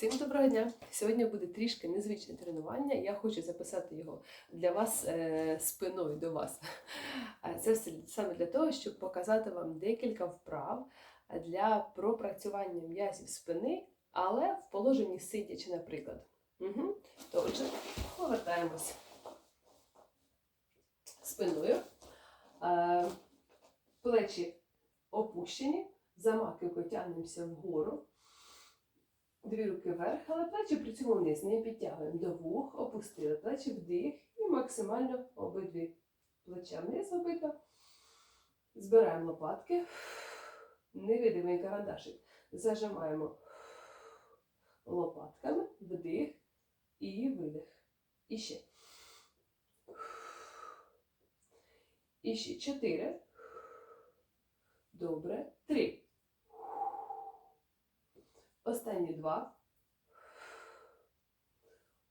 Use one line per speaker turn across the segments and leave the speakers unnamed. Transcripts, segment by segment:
Всім доброго дня! Сьогодні буде трішки незвичне тренування. Я хочу записати його для вас е, спиною до вас. Це все саме для того, щоб показати вам декілька вправ для пропрацювання м'язів спини, але в положенні сидячи, наприклад. Угу. Отже, повертаємось спиною. Е, плечі опущені, за маківкою тягнемося вгору. Дві руки вверх, але плечі при цьому вниз не підтягуємо до вух, опустили плечі вдих і максимально обидві плеча вниз обидва. Збираємо лопатки, невидимий карандашик. Зажимаємо лопатками, вдих і видих. І ще. І ще чотири. Добре. Три. Останні два.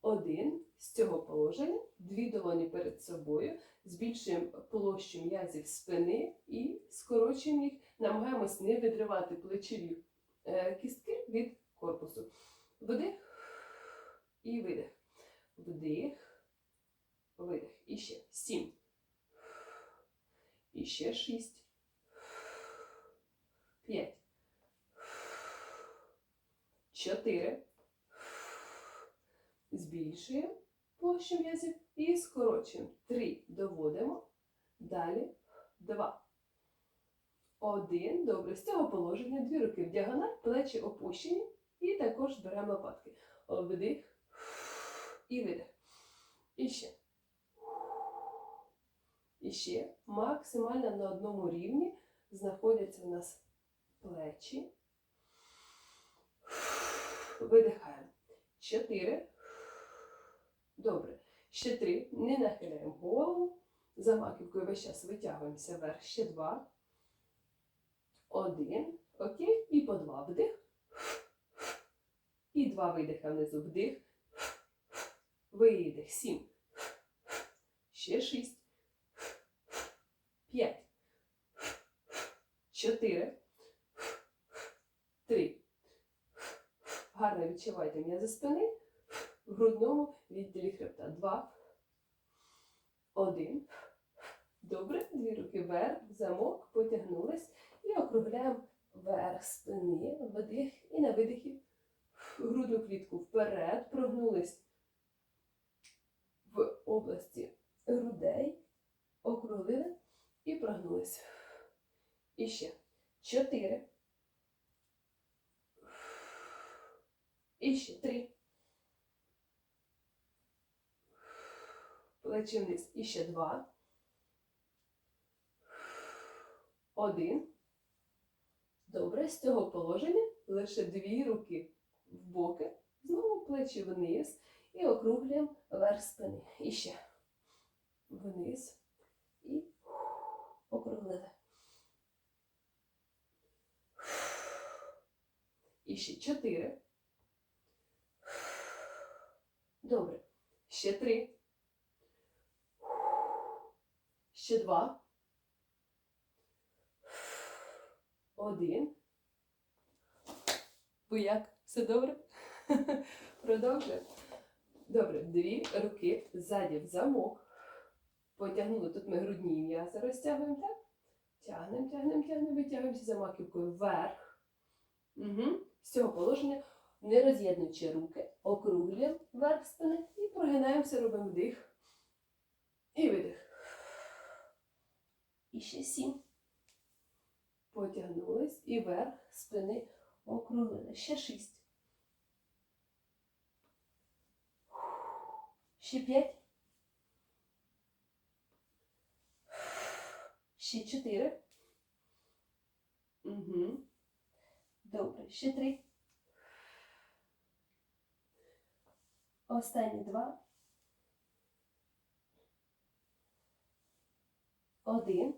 Один. З цього положення. Дві долоні перед собою. Збільшуємо площу м'язів спини і скорочуємо їх. Намагаємось не відривати плечові е, кістки від корпусу. Вдих і видих. Вдих, видих. І ще сім. І ще шість. П'ять. Чотири. Збільшуємо площу м'язів і скорочуємо. Три. Доводимо. Далі. Два. Один. Добре. З цього положення дві руки в діагональ, плечі опущені. І також зберемо лопатки. Вдих. І видих. І ще. І ще. Максимально на одному рівні знаходяться у нас плечі. Видихаємо. Чотири. Добре. Ще три. Не нахиляємо голову. За маківкою весь час витягуємося вверх. Ще два. Один. Окей. І по два. Вдих. І два видиха внизу. Вдих. Видих. Сім. Ще шість. П'ять. Чотири. Три. Гарно відчувайте м'язи спини в грудному відділі хребта. Два. Один. Добре. Дві руки вверх, замок, потягнулись. І округляємо вверх спини, вдих і на видихі грудну клітку вперед, прогнулись в області грудей, округлили і прогнулись. І ще. Чотири. І ще три. Плечі вниз. І ще два. Один. Добре. З цього положення лише дві руки в боки. Знову плечі вниз. І округлюємо верх спини. І ще. Вниз. І округлили. І ще чотири. Добре. Ще три. Ще два. Один. Ви як? Все добре? Продовжуємо. Добре. Дві руки ззаді в замок. Потягнули. Тут ми грудні м'язи розтягуємо, так? Тягнемо, тягнемо, тягнемо, витягуємося за маківкою вверх. Угу. З цього положення не роз'єднуючи руки, округлюємо верх спини і прогинаємося, робимо вдих. І видих. І ще сім. Потягнулись і верх спини округлили. Ще шість. Ще п'ять. Ще чотири. Угу. Добре. Ще три. Останні два. Один.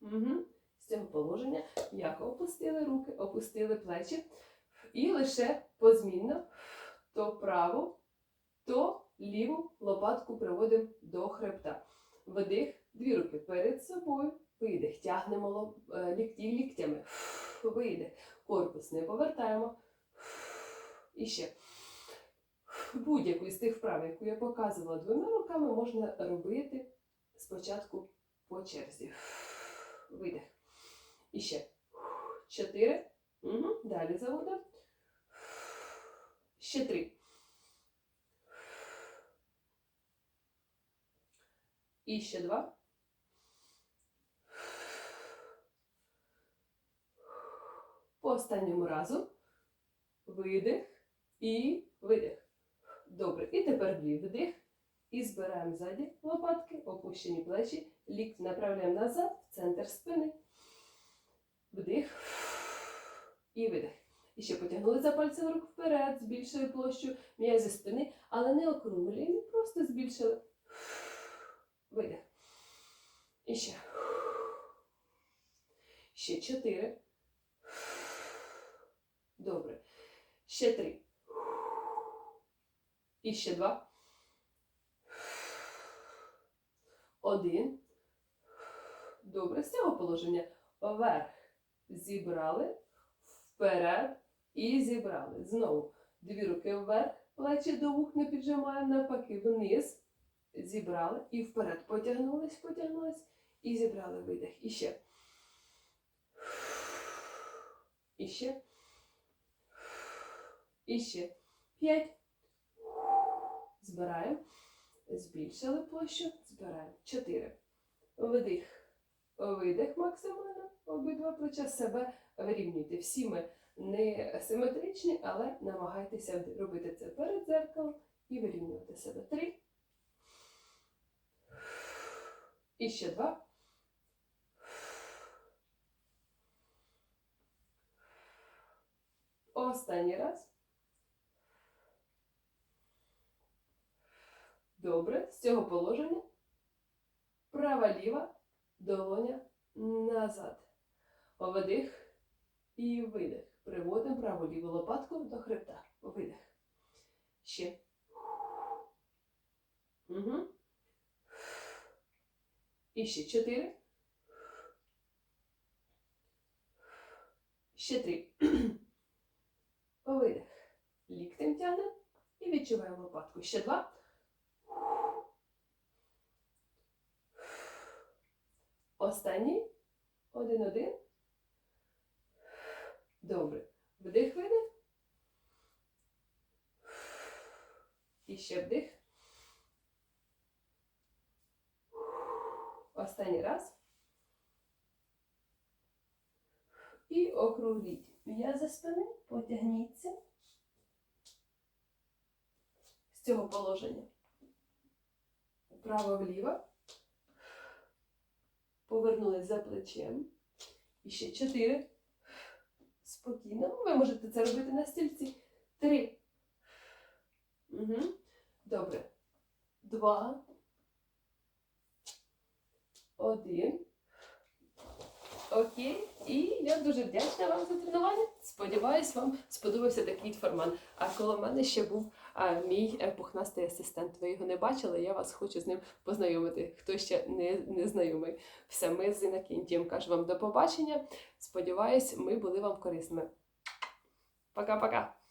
Угу. З цього положення м'яко опустили руки, опустили плечі. І лише позмінно то праву, то ліву лопатку приводимо до хребта. Вдих, дві руки перед собою. Видих. Тягнемо е, лікті ліктями. Видих. Корпус не повертаємо. І ще. Будь-яку з тих вправ, яку я показувала двома руками, можна робити спочатку по черзі. Видих. І ще. Чотири. Угу. Далі заводимо. Ще три. І ще два. По останньому разу. Видих і видих. Добре. І тепер дві вдих. І збираємо ззаді лопатки, опущені плечі, лікті направляємо назад, в центр спини. Вдих і видих. І ще потягнули за пальцем рук вперед, збільшили площу м'язи спини, але не округлюємо, просто збільшили. Видих. І ще. Ще чотири. Добре. Ще три. І ще два. Один. Добре. З цього положення вверх. Зібрали. Вперед. І зібрали. Знову. Дві руки вверх. Плечі до вух не піджимаємо. Навпаки, вниз. Зібрали. І вперед. Потягнулись, потягнулись. І зібрали видих. І ще. І ще. І ще. П'ять. Збираємо. Збільшили площу. Збираємо. Чотири. Вдих. Видих максимально. Обидва плеча себе вирівнюйте. Всі ми не симетричні, але намагайтеся робити це перед дзеркалом і вирівнювати себе. Три. І ще два. Останній раз. Добре. З цього положення. Права-ліва, долоня назад. Вдих і видих. Приводимо праву ліву лопатку до хребта. Видих. Ще. Угу. І ще чотири. Ще три. Видих. Ліктем тягнемо і відчуваємо лопатку. Ще два. Останній. Один-один. Добре. Вдих, видих. І ще вдих. Останній раз. І округліть м'язи спини, потягніться з цього положення. Вправо-вліво. Повернулись за плечем. І ще чотири. Спокійно. Ви можете це робити на стільці. Три. Угу. Добре. Два. Один. Окей. І я дуже вдячна вам за тренування. Сподіваюсь, вам сподобався такий формат. А коло мене ще був а, мій е, пухнастий асистент. Ви його не бачили, я вас хочу з ним познайомити, хто ще не, не знайомий. Все, ми з Інакінтієм кажу вам до побачення. Сподіваюсь, ми були вам корисними. Пока-пока!